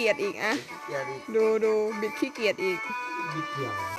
เกียจอีกอะ เกียร์ดิดูดูบิดขี้เกียจอีก บิดเกี่ยวว้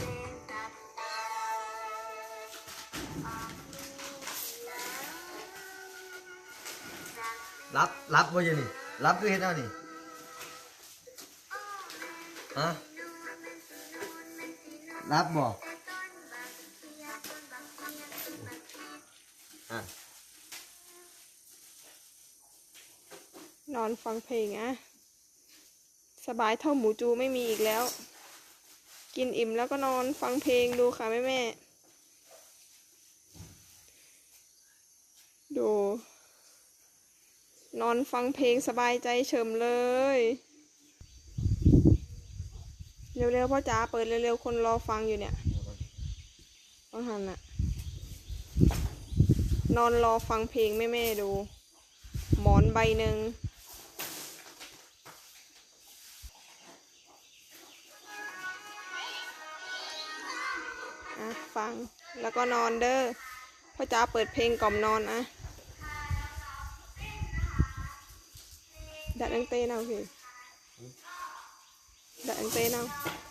ป็นตับตาออกลูกแล้วจารับรับบ่ยังนี่รับคือเฮ็ดเอานี่ ฮะรับบ่อะนอนฟังเพลงอะสบายเท่าหมูจูไม่มีอีกแล้ว กินอิ่มแล้วก็นอนฟังเพลงดูค่ะแม่แม่ดู นอนฟังเพลงสบายใจเฉิมเลย เร็วๆพ่อจ๋าเปิดเร็วๆคนรอฟังอยู่เนี่ยว่าหันอะนอนรอฟังเพลงแม่ๆดู หมอนใบหนึ่งอะฟังแล้วก็นอนเด้อพ่อจ๋าเปิดเพลงกล่อมนอนอะดัดอังเต้นเอาพี่ ดัดอั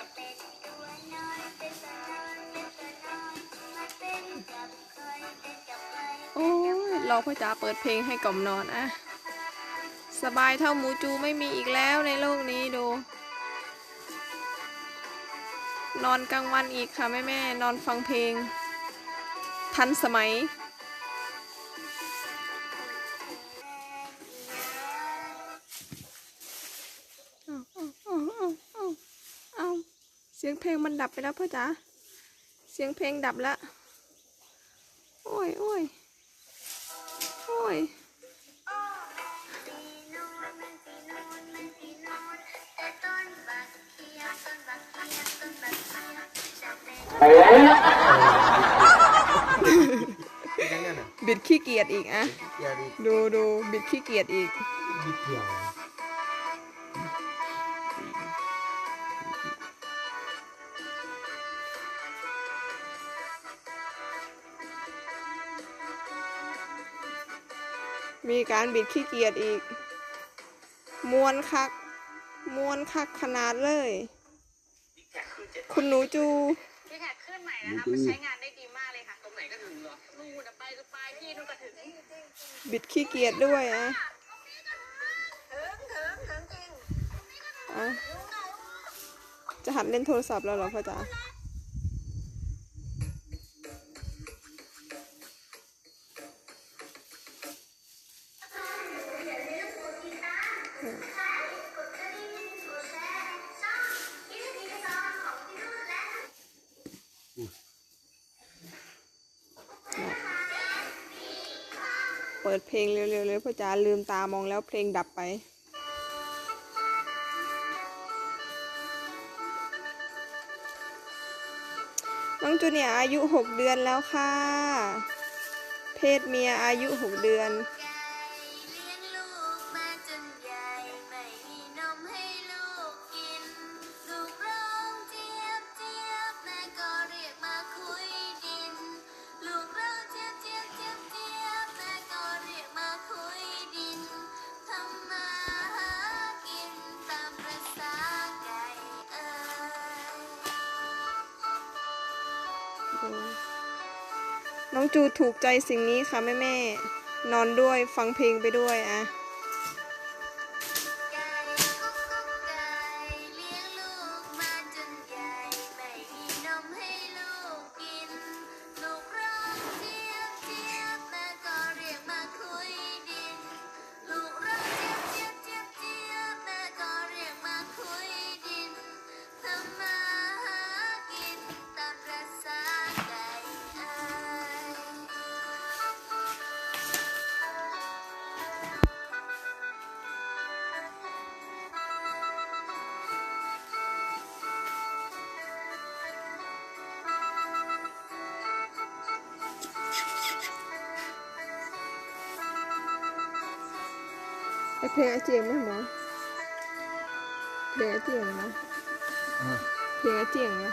นตัวน้อยเป็นตัวน้อยมาเป็นจับเคยเป็นจับเคยโอ้ยรอพ่อจ๋าเปิดเพลงให้กล่อมนอนอะสบายเท่าหมูจูไม่มีอีกแล้วในโลกนี้ดู นอนกลางวันอีกค่ะแม่แม่นอนฟังเพลง ทันสมัยเอาเอาเอาเอาเอาเอาเสียงเพลงมันดับไปแล้วพ่อจ๋า เสียงเพลงดับแล้วโอ้ยโอ้ยโอ้ยจีนู ยบต้นบักเขียบต้นบักเขียบจะเป็นยังไงน่ะบิดขี้เกียจอีกอะเกียร์ดิดูดูบิดขี้เกียจอีก บิดเกี่ยวมีการบิดขี้เกียจอีก มวนคัก มวนคักขนาดเลย คุณหนูจูพี่แท็กขึ้นใหม่นะคะมันใช้งาน บิดขี้เกียจด้วยอะจะหัดเล่นโทรศัพท์แล้วเหรอพ่อจ๋า พ่อจ๋าลืมตามองแล้วเพลงดับไป น้องจูเนียอายุหกเดือนแล้วค่ะ เพศเมียอายุหกเดือน น้องจูถูกใจสิ่งนี้ค่ะแม่แม่นอนด้วยฟังเพลงไปด้วยอะ แพ้เจียงไหมหมอแพ้เจียงนะแพ้เจียงนะ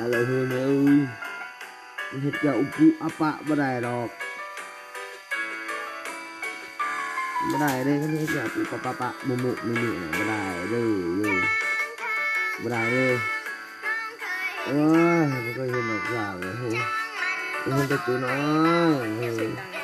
อะไรเฮ้เนี่ยเห็ดจะอุปุอปะไม่ได้หรอกไม่ได้เลยเขาเห็ดจะอุปปะปะมุมุมุมุไม่ได้เลยไม่ได้เลยเออมันก็เห็นหมดอย่าเลยเฮ้ยมันจะตัวน้อย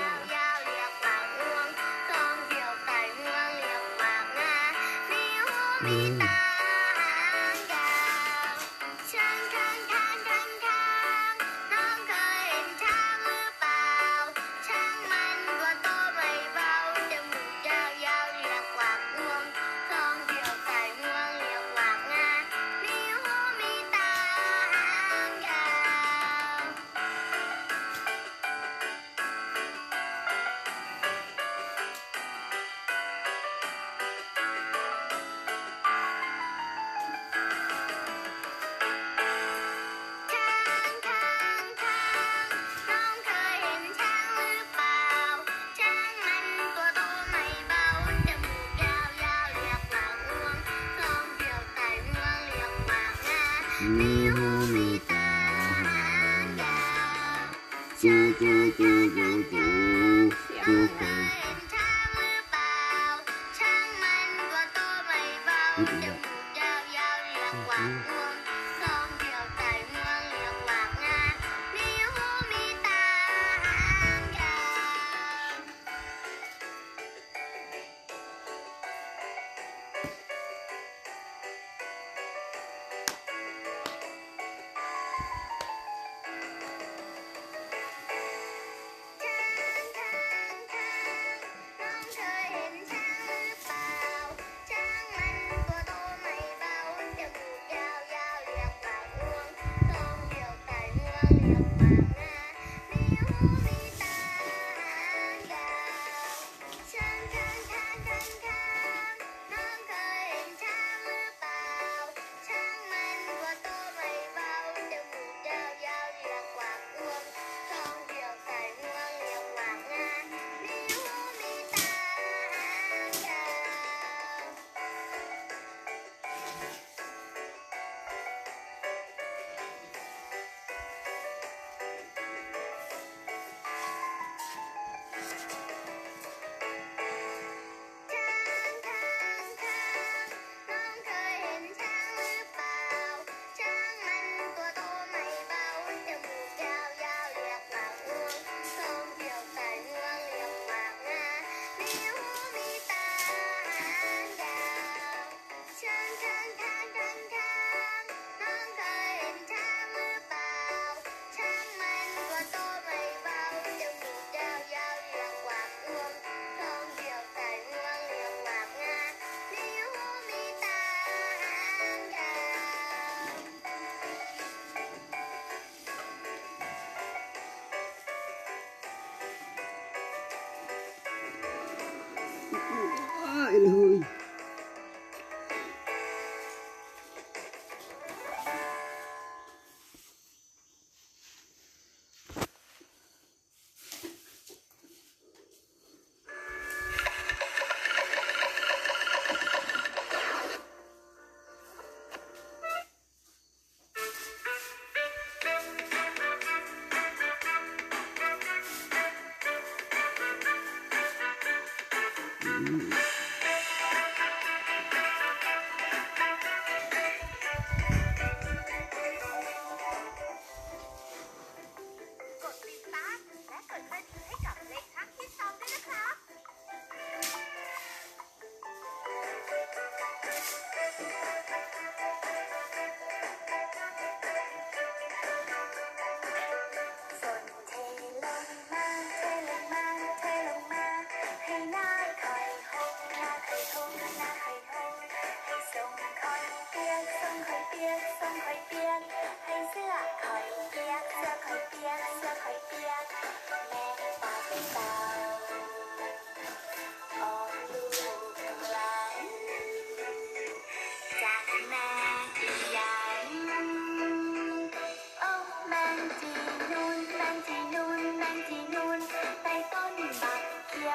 ก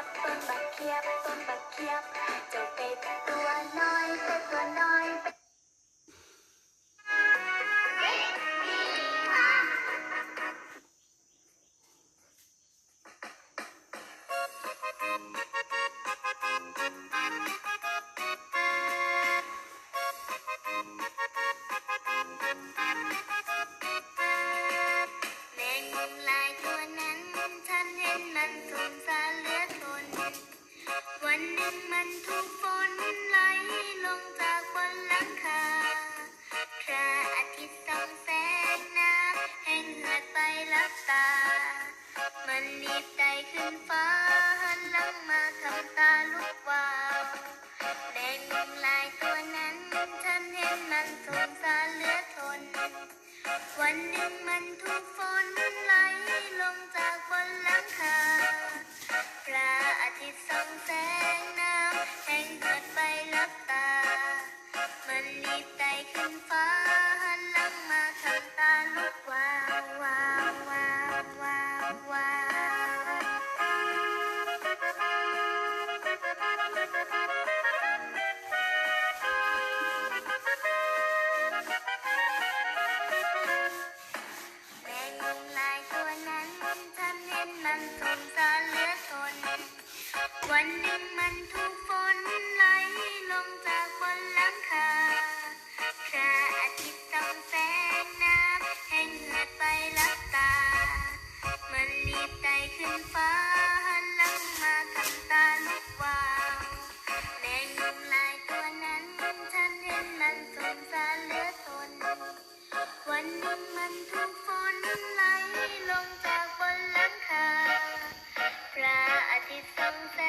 ยบต้นบักเขียบต้นบักเขียบเจ้า นรีบไต่ขึ้นฟ้าหันหลังมาทำตาลุกวาวแมงมุมลายตัวนั้น ฉันเห็นมันสงสารเหลือทน วันหนึ่งมันถูกฝนไหลลงจากบนหลังคา วันหนึ่งมันถูกฝนไหลลงจากบนหลังคาพระอาทิตย์ส่องแสงน้ำแห้งเหือดไปลับตา มันรีบไต่ขึ้นฟ้าหันหลังมาทำตาลุกวาวแมงมุมลายตัวนั้นฉันเห็นมันสงสารเหลือทน วันหนึ่งมันถูกฝนไหลลงจากบนหลังคาพระอาทิตย์ส่องแส